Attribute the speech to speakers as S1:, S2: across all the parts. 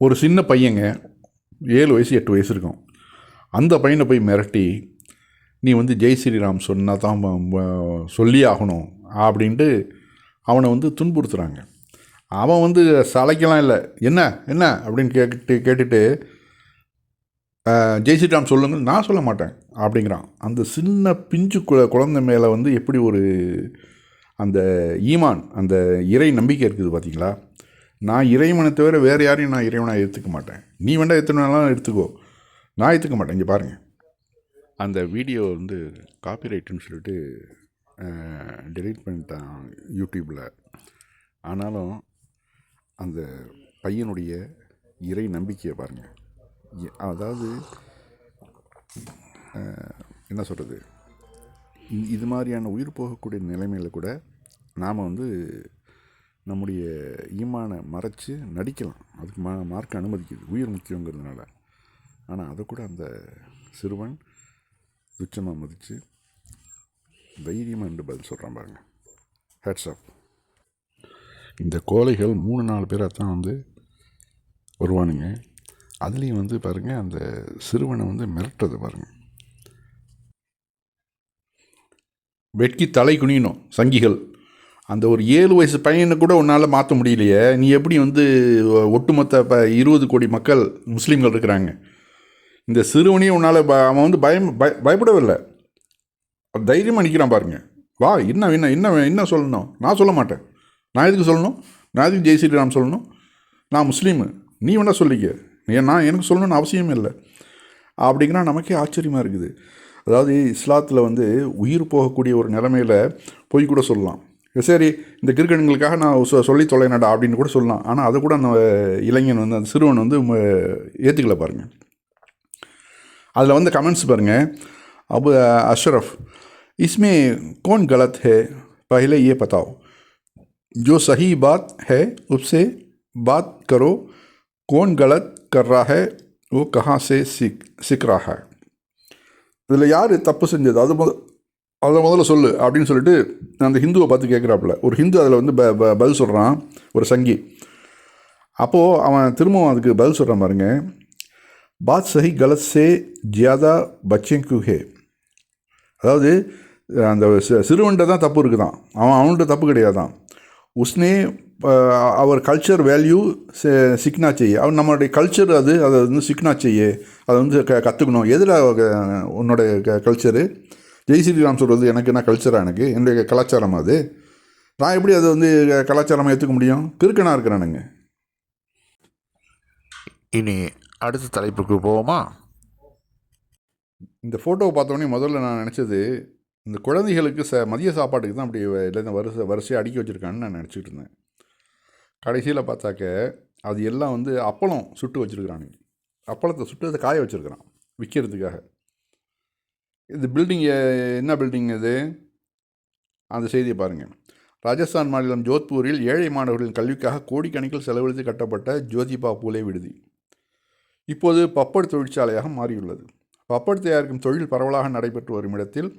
S1: ஒரு சின்ன பையங்க ஏழு வயசு எட்டு வயசு இருக்கும். அந்த பையனை போய் மிரட்டி நீ வந்து ஜெய் ஸ்ரீராம் சொன்னால் தான் சொல்லி ஆகணும் அப்படின்ட்டு அவனை வந்து துன்புறுத்துகிறாங்க அவன் வந்து சளைக்கலாம் இல்லை. என்ன? என்ன? அப்படின்னு கேட்டு கேட்டுட்டு ஜெய் ஸ்ரீராம் சொல்லுங்க நான் சொல்ல மாட்டேன் அப்படிங்கிறான். அந்த சின்ன பிஞ்சு கு குழந்தை மேலே வந்து எப்படி ஒரு அந்த ஈமான் அந்த இறை நம்பிக்கை இருக்குது பார்த்தீங்களா நான் இறைவனை தவிர வேறு யாரையும் நான் இறைவனாக எடுத்துக்க மாட்டேன். நீ வேண்டாம் எடுத்துனாலும் எடுத்துக்கோ. நான் எடுத்துக்க மாட்டேன். இங்கே பாருங்கள் அந்த வீடியோ வந்து காப்பிரைட்டுன்னு சொல்லிட்டு டெலீட் பண்ணிட்டான் யூடியூப்பில் ஆனாலும் அந்த பையனுடைய இறை நம்பிக்கையை பாருங்கள் அதாவது என்ன சொல்கிறது இது மாதிரியான உயிர் போகக்கூடிய நிலைமையில் கூட நாம் வந்து நம்முடைய ஈமானை மறைச்சு நடிக்கலாம். அதுக்கு மா மார்க் அனுமதிக்குது. உயிர் முக்கியங்கிறதுனால. ஆனால் அதை கூட அந்த சிறுவன் துச்சமாக மதித்து தைரியமாக என்று பதில் சொல்கிறான் பாருங்க. ஹேட்ஸ் ஆஃப் இந்த கோழைகள் மூணு நாலு பேராக தான் வந்து வருவானுங்க. அதுலேயும் வந்து பாருங்கள் அந்த சிறுவனை வந்து மிரட்டுறது பாருங்கள் வெட்கி தலை குனியணும் சங்கிகள். அந்த ஒரு ஏழு வயசு பையனை கூட உன்னால் மாற்ற முடியலையே. நீ எப்படி வந்து ஒட்டுமொத்த இப்போ இருபது கோடி மக்கள் முஸ்லீம்கள் இருக்கிறாங்க. இந்த சிறுவனையும் உன்னால் ப அவன் வந்து பயம் பய பயப்படவில்லை. தைரியமாக நிற்கிறான் பாருங்க. வா என்ன என்ன என்ன என்ன சொல்லணும்? நான் சொல்ல மாட்டேன். நான் எதுக்கு சொல்லணும்? நான் எதுக்கு ஜெய் ஸ்ரீராம் சொல்லணும்? நான் முஸ்லீமு. நீ வேணால் சொல்லிக்க. நீ நான் எனக்கு சொல்லணும்னு அவசியமே இல்லை. அப்படிங்கிறா நமக்கே ஆச்சரியமாக இருக்குது. அதாவது இஸ்லாத்தில் வந்து உயிர் போகக்கூடிய ஒரு நிலமையில் போய் கூட சொல்லலாம். சரி இந்த கிரிக்கெட்டுங்களுக்காக நான் சொல்லி தொலைநடா அப்படின்னு கூட சொல்லலாம். ஆனால் அதை கூட அந்த இளைஞன் வந்து அந்த சிறுவன் வந்து ஏற்றுக்கல பாருங்கள் அதில் வந்து கமெண்ட்ஸ் பாருங்கள் அபு அஷ்ரஃப் இஸ்மே கோன் கலத் ஹே பஹிலே ஏ பத்தாவ். ஜோ சஹி பாத் ஹே உப்சே பாத் கரோ கோன் கலத் கர்ரா ஹே ஓ கஹா சே சிக் சிக்ரா இதில் யார் தப்பு செஞ்சது? அது அதை முதல்ல சொல்லு அப்படின்னு சொல்லிட்டு அந்த ஹிந்துவை பார்த்து கேட்குறாப்புல. ஒரு ஹிந்து அதில் வந்து ப பதில் சொல்கிறான் ஒரு சங்கி. அப்போது அவன் திரும்பவும் அதுக்கு பதில் சொல்கிறான் பாருங்க. பாத் சஹி கலத் சே ஜியாதா பச்சேங்கு ஹே. அதாவது அந்த சிறுவன்கிட்ட தான் தப்பு இருக்குதான். அவன் அவன்கிட்ட தப்பு கிடையாது தான் உஸ்னே அவர் கல்ச்சர் வேல்யூ சிக்னா செய்ய. அவன் நம்மளுடைய கல்ச்சர் அது அதை வந்து சிக்னா செய்ய. அதை வந்து க கற்றுக்கணும் எதில் உன்னோடைய க கல்ச்சரு ஜெய் ஸ்ரீராம் சொல்கிறது எனக்கு என்ன கல்ச்சராக எனக்கு? என்னுடைய கலாச்சாரம் அது. நான் எப்படி அதை வந்து கலாச்சாரமாக ஏற்றுக்க முடியும்? கிறுக்கனாக இருக்கிறானுங்க.
S2: இனி அடுத்த தலைப்புக்கு போவோமா?
S1: இந்த ஃபோட்டோவை பார்த்தோன்னே முதல்ல நான் நினச்சது இந்த குழந்தைகளுக்கு ச மதிய சாப்பாட்டுக்கு தான் அப்படி இல்லை வரிசை வரிசையாக அடுக்கி வச்சுருக்கான்னு நான் நினச்சிட்டு இருந்தேன். கடைசியில் பார்த்தாக்க அது எல்லாம் வந்து அப்பளம் சுட்டு வச்சுருக்குறானுங்க. அப்பளத்தை சுட்டு அதை காய வச்சுருக்கிறான் விற்கிறதுக்காக இது பில்டிங் என்ன பில்டிங் இது? அந்த செய்தியை பாருங்கள் ராஜஸ்தான் மாநிலம் ஜோத்பூரில் ஏழை மாணவர்களின் கல்விக்காக கோடிக்கணக்கில் செலவழித்து கட்டப்பட்ட ஜோதிபா பூலே விடுதி. இப்போது பப்பட் தொழிற்சாலையாக மாறியுள்ளது. பப்பட் தயாரிக்கும் தொழில் பரவலாக நடைபெற்று வரும் இடத்தில்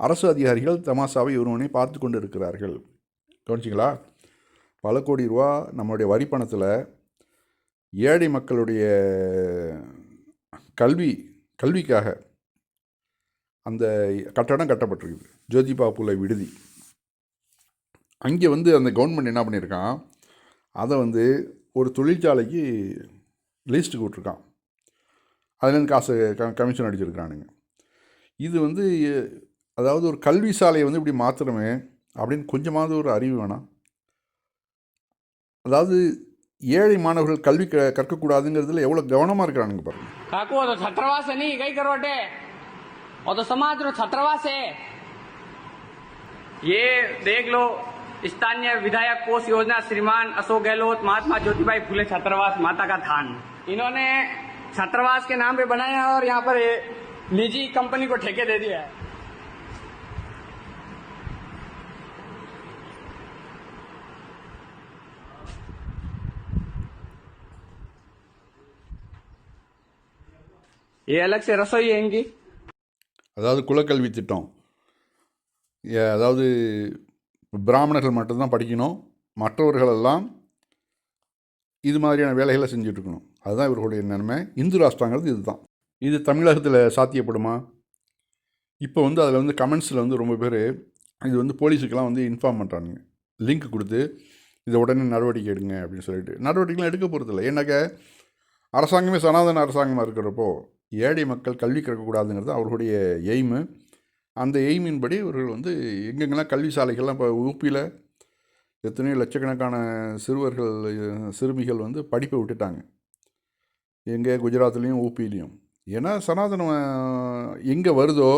S1: அரசு அதிகாரிகள் தமாசாவை ஒருவனை பார்த்து கொண்டு இருக்கிறார்கள் கவனிச்சிங்களா? பல கோடி ரூபா நம்மளுடைய வரி பணத்தில் ஏழை மக்களுடைய கல்வி கல்விக்காக அந்த கட்டடம் கட்டப்பட்டிருக்குது ஜோதிபா புலை விடுதி. அங்கே வந்து அந்த கவர்மெண்ட் என்ன பண்ணியிருக்கான்? அதை வந்து ஒரு தொழிற்சாலைக்கு லீஸ்ட்டுக்கு விட்ருக்கான் அதுலேருந்து காசு க கமிஷன் அடிச்சிருக்கிறானுங்க. இது வந்து அதாவது ஒரு கல்வி சாலையை வந்து இப்படி மாத்திரமே அப்படின்னு கொஞ்சமாவது ஒரு அறிவு வேணாம். அதாவது ஏழை மாணவர்கள் கல்வி க கற்கக்கூடாதுங்கிறதுல எவ்வளோ கவனமாக இருக்கிறானுங்க
S3: பாருங்கள் और तो समाज रो छात्रावास। है ये देख लो, स्थानीय विधायक कोष योजना श्रीमान अशोक गहलोत, महात्मा ज्योतिबाई फूले छात्रावास माता का थान। इन्होंने छात्रावास के नाम पे बनाया है और यहाँ पर निजी कंपनी को ठेके दे दिया है। ये अलग से रसोई है इनकी।
S1: அதாவது குலக்கல்வி திட்டம். ஏ- அதாவது பிராமணர்கள் மட்டும்தான் படிக்கணும். மற்றவர்களெல்லாம் இது மாதிரியான வேலைகளை செஞ்சுட்ருக்கணும். அதுதான் இவர்களுடைய நன்மை. இந்து ராஷ்டிரங்கிறது இதுதான். இது தமிழகத்தில் சாத்தியப்படுமா? இப்போ வந்து அதில் வந்து கமெண்ட்ஸில் வந்து ரொம்ப பேர் இது வந்து போலீஸுக்கெல்லாம் வந்து இன்ஃபார்ம் பண்ணுறானுங்க லிங்க் கொடுத்து இதை உடனே நடவடிக்கை எடுங்க அப்படின்னு சொல்லிட்டு. நடவடிக்கைலாம் எடுக்க போகிறதில்ல ஏன்னாக்க அரசாங்கமே சனாதன அரசாங்கமாக இருக்கிறப்போ ஏழை மக்கள் கல்வி கற்கக்கூடாதுங்கிறது அவர்களுடைய எய்மு. அந்த எய்மின்படி இவர்கள் வந்து எங்கெங்கெல்லாம் கல்வி சாலைகள்லாம் இப்போ ஊப்பியில் எத்தனையோ லட்சக்கணக்கான சிறுவர்கள் சிறுமிகள் வந்து படிப்பை விட்டுட்டாங்க. எங்கே? குஜராத்லேயும் ஊப்பிலையும் ஏன்னா சனாதனம் எங்கே வருதோ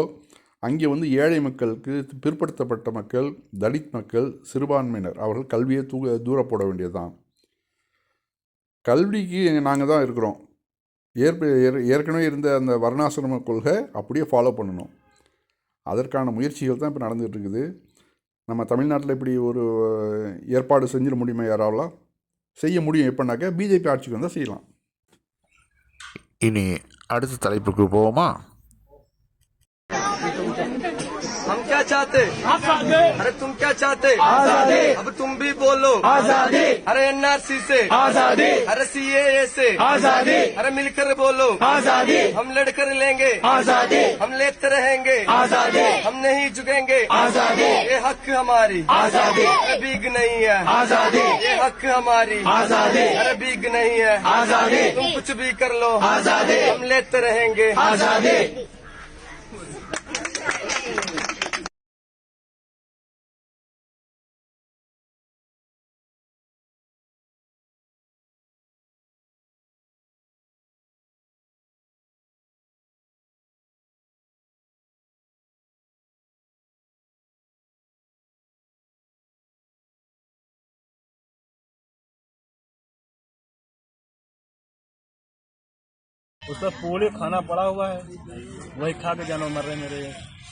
S1: அங்கே வந்து ஏழை மக்களுக்கு பிற்படுத்தப்பட்ட மக்கள் தலித் மக்கள் சிறுபான்மையினர். அவர்கள் கல்வியை தூ தூர போட வேண்டியதுதான். கல்விக்கு நாங்கள் தான் இருக்கிறோம். ஏற்ப ஏற்கனவே இருந்த அந்த வர்ணாசிரம கொள்கை அப்படியே ஃபாலோ பண்ணணும். அதற்கான முயற்சிகள் தான் இப்போ நடந்துகிட்டு இருக்குது நம்ம தமிழ்நாட்டில் இப்படி ஒரு ஏற்பாடு செஞ்சிட முடியுமா யாராவெல்லாம் செய்ய முடியும். எப்படின்னாக்கா பிஜேபி ஆட்சிக்கு வந்தால் செய்யலாம்.
S2: இனி அடுத்த தலைப்புக்கு போவோமா?
S4: चाहते? अरे तुम क्या चाहते? आज़ादी। अब तुम भी बोलो। आज़ादी। अरे एनआरसी से। आज़ादी। अरे सीएए से। आज़ादी। अरे मिलकर बोलो। आज़ादी। हम लड़कर लेंगे। आज़ादी। हम लेते रहेंगे। आज़ादी। हम नहीं झुकेंगे आज़ादी। ये हक हमारी। आज़ादी। बीग नहीं है। आज़ादी। ये हक हमारी। आज़ादी। अरे बीग नहीं है। आज़ादी। तुम कुछ भी कर लो। आज़ादी। हम लेते रहेंगे। आज़ादी।
S5: उस पर पूरे खाना पड़ा हुआ है वही खा के जानवर मर रहे मेरे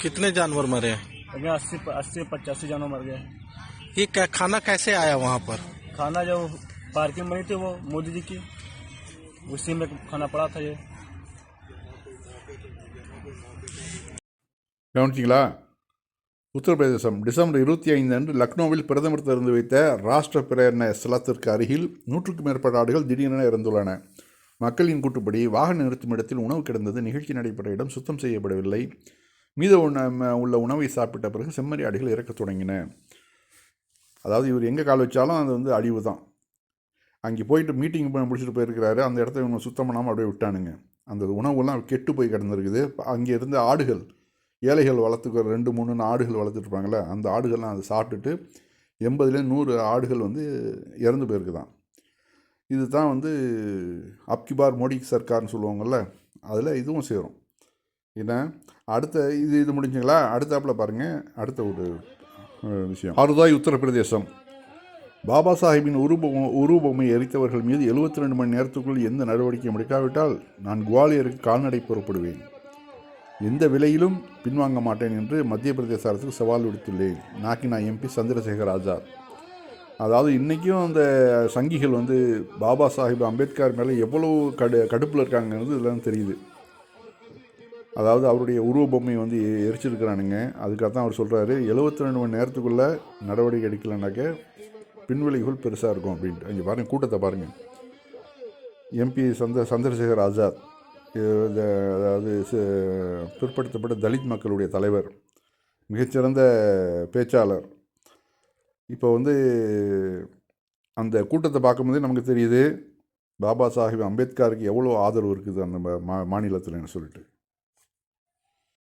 S6: कितने जानवर मरे हैं
S5: यहाँ अस्सी अस्सी पचासी जानवर मर गए
S6: ये क्या खाना कैसे आया वहाँ पर
S5: खाना जो पार्किंग बनी थी वो मोदी जी की उसी में खाना पड़ा था ये
S1: கவனிச்சிங்களா உத்தரப்பிரதேசம் டிசம்பர் இருபத்தி ஐந்து அன்று லக்னோவில் பிரதமர் திறந்து வைத்த ராஷ்டிர பிரேரண ஸ்தலத்திற்கு அருகில் நூற்றுக்கும் மேற்பட்ட ஆடுகள் திடீரென இறந்துள்ளன மக்களின் கூட்டுப்படி வாகன நிறுத்தும் இடத்தில் உணவு கிடந்தது நிகழ்ச்சி நடைபெற்ற இடம் சுத்தம் செய்யப்படவில்லை. மீத உண உள்ள உணவை சாப்பிட்ட பிறகு செம்மறி இறக்க இறக்கத் தொடங்கின. அதாவது இவர் எங்கே கால் வச்சாலும் அது வந்து அழிவு தான். அங்கே போயிட்டு மீட்டிங் முடிச்சுட்டு போயிருக்கிறாரு. அந்த இடத்த இவங்க சுத்தம் பண்ணாமல் அப்படியே விட்டானுங்க. அந்த உணவுலாம் கெட்டு போய் கிடந்திருக்குது. அங்கே இருந்த ஆடுகள் ஏழைகள் வளர்த்துக்கிற ரெண்டு மூணு ஆடுகள் வளர்த்துட்ருப்பாங்களே அந்த ஆடுகள்லாம் அதை சாப்பிட்டுட்டு எண்பதுலேருந்து நூறு ஆடுகள் வந்து இறந்து போயிருக்குதான். இது தான் வந்து அப்கிபார் மோடி சர்க்கார்னு சொல்லுவாங்கள்ல அதில் இதுவும் சேரும். ஏன்னா அடுத்த இது இது முடிஞ்சுங்களா? அடுத்தாப்பில் பாருங்கள் அடுத்த ஒரு விஷயம். அறுதாய் உத்தரப்பிரதேசம். பாபா சாஹிப்பின் உருவ உருவபொம்மை எரித்தவர்கள் மீது 72 ரெண்டு மணி நேரத்துக்குள் எந்த நடவடிக்கையும் எடுக்காவிட்டால் நான் குவாலியருக்கு கால்நடை புறப்படுவேன். எந்த விலையிலும் பின்வாங்க மாட்டேன் என்று மத்திய பிரதேச அரசுக்கு சவால் விடுத்துள்ளேன். நாக்கினா எம்பி சந்திரசேகர் ஆசாத். அதாவது இன்றைக்கும் அந்த சங்கிகள் வந்து பாபா சாஹிப் அம்பேத்கர் மேலே எவ்வளோ கடு கடுப்பில் இருக்காங்கிறது இதெல்லாம் தெரியுது. அதாவது அவருடைய உருவ பொம்மை வந்து எரிச்சிருக்கிறானுங்க. அதுக்காக தான் அவர் சொல்கிறாரு 72 ரெண்டு மணி நேரத்துக்குள்ளே நடவடிக்கை எடுக்கலைனாக்க பின்விளைவுகள் பெருசாக இருக்கும் அப்படின்ட்டு. இங்கே பாருங்கள் கூட்டத்தை பாருங்கள் எம்பி சந்த சந்திரசேகர் ஆசாத் இந்த அதாவது ச- பிற்படுத்தப்பட்ட தலித் மக்களுடைய தலைவர் மிகச்சிறந்த பேச்சாளர் இப்போ வந்து அந்த கூட்டத்தை பார்க்கும்போதே நமக்கு தெரியுது பாபா சாஹிப் அம்பேத்கருக்கு எவ்வளோ ஆதரவு இருக்குது அந்த மா- மாநிலத்தில்னு சொல்லிட்டு.